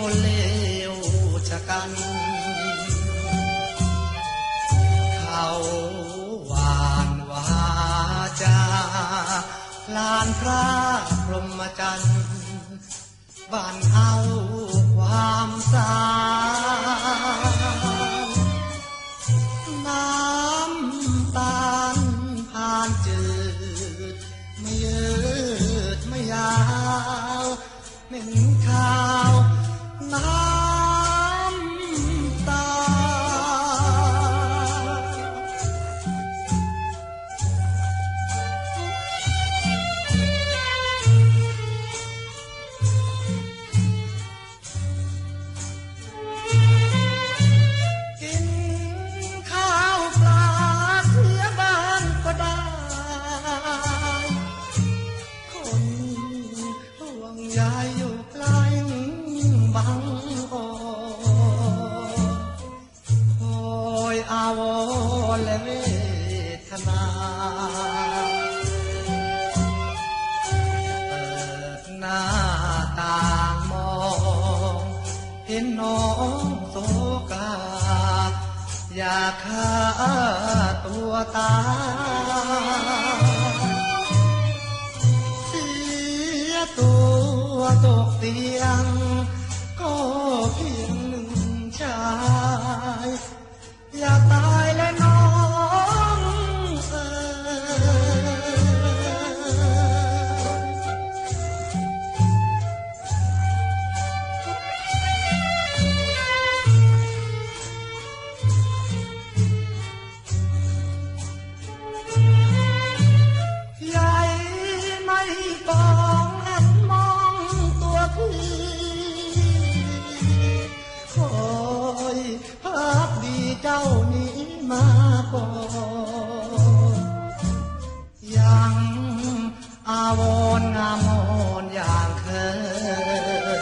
ยทีคนเลวชะกัน เขาหวานวาจาลานพระพรหมจันทร์บ้านเอาความสางน้ำตาลผ่านจืด ไม่ยืดไม่ยาวเหม็ ทนาเปิดหน้าต่างมอง เห็นน้องโศกาอยากฆ่าตัวตายเสียตัวตกเตียง ก็เพียงหนึ่งชา ยังอาวรงามอนอย่างเคย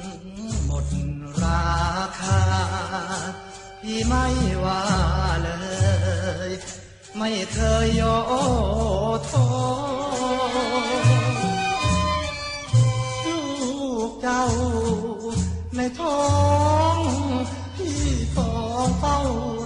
ถึงหมดราคาพี่ไม่ว่าเลย ไม่เคยโยโทลูกเจ้าในท้อ São Paulo.